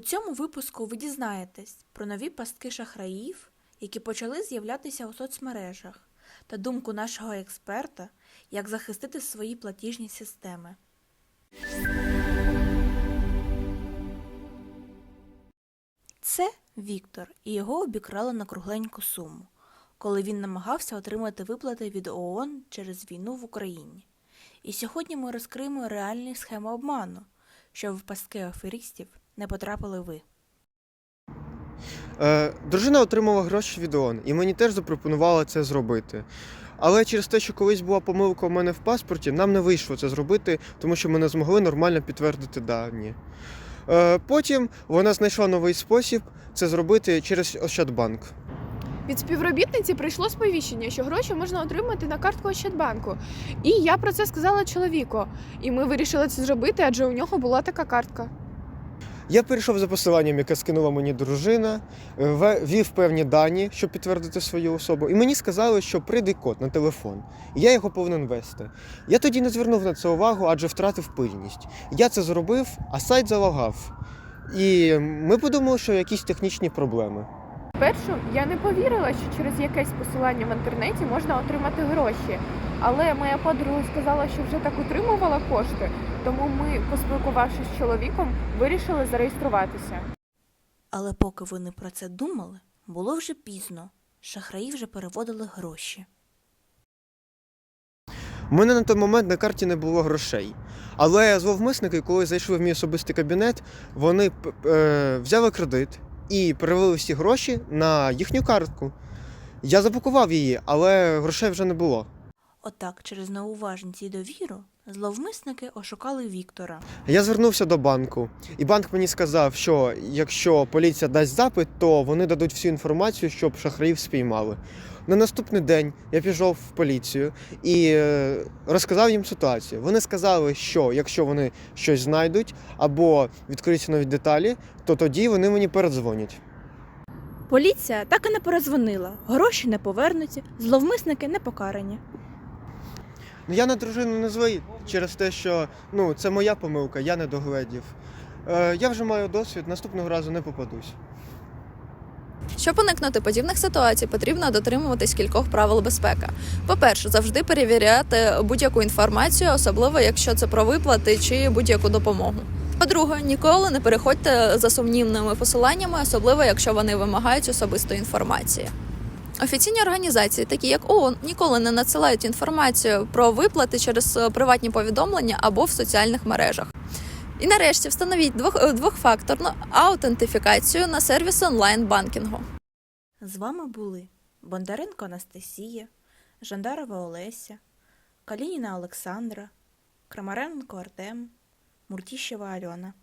цьому випуску ви дізнаєтесь про нові пастки шахраїв, які почали з'являтися у соцмережах, та думку нашого експерта, як захистити свої платіжні системи. Це Віктор, і його обікрали на кругленьку суму, коли він намагався отримати виплати від ООН через війну в Україні. І сьогодні ми розкриємо реальні схеми обману, щоб в пастки аферистів не потрапили ви. Е, дружина отримала гроші від ООН, і мені теж запропонувала це зробити. Але через те, що колись була помилка у мене в паспорті, нам не вийшло це зробити, тому що ми не змогли нормально підтвердити дані. Е, потім вона знайшла новий спосіб це зробити через Ощадбанк. Від співробітниці прийшло сповіщення, що гроші можна отримати на картку Ощадбанку. І я про це сказала чоловіку. І ми вирішили це зробити, адже у нього була така картка. Я перейшов за посиланням, яке скинула мені дружина, е, ввів певні дані, щоб підтвердити свою особу, і мені сказали, що прийде код на телефон, і я його повинен ввести. Я тоді не звернув на це увагу, адже втратив пильність. Я це зробив, а сайт залагав. І ми подумали, що якісь технічні проблеми. Спершу я не повірила, що через якесь посилання в інтернеті можна отримати гроші. Але моя подруга сказала, що вже так отримувала кошти, тому ми, поспілкувавшись з чоловіком, вирішили зареєструватися. Але поки ви не про це думали, було вже пізно. Шахраї вже переводили гроші. У мене на той момент на карті не було грошей. Але зловмисники, коли зайшли в мій особистий кабінет, вони е, взяли кредит і перевели всі гроші на їхню картку. Я заблокував її, але грошей вже не було. Отак, через неуважність і довіру, зловмисники ошукали Віктора. Я звернувся до банку, і банк мені сказав, що якщо поліція дасть запит, то вони дадуть всю інформацію, щоб шахраїв спіймали. На наступний день я пішов в поліцію і е, розказав їм ситуацію. Вони сказали, що якщо вони щось знайдуть або відкриються нові деталі, то тоді вони мені передзвонять. Поліція так і не перезвонила, гроші не повернуті, зловмисники не покарані. Ну я на дружину не злий через те, що ну, це моя помилка, я не догледів. Е, я вже маю досвід, наступного разу не попадусь. Щоб уникнути подібних ситуацій, потрібно дотримуватись кількох правил безпеки. По-перше, завжди перевіряти будь-яку інформацію, особливо якщо це про виплати чи будь-яку допомогу. По-друге, ніколи не переходьте за сумнівними посиланнями, особливо якщо вони вимагають особистої інформації. Офіційні організації, такі як ООН, ніколи не надсилають інформацію про виплати через е, приватні повідомлення або в соціальних мережах. І нарешті встановіть двох, е, двохфакторну аутентифікацію на сервіс онлайн-банкінгу. З вами були Бондаренко Анастасія, Жандарова Олеся, Калініна Олександра, Крамаренко Артем, Муртіщева Альона.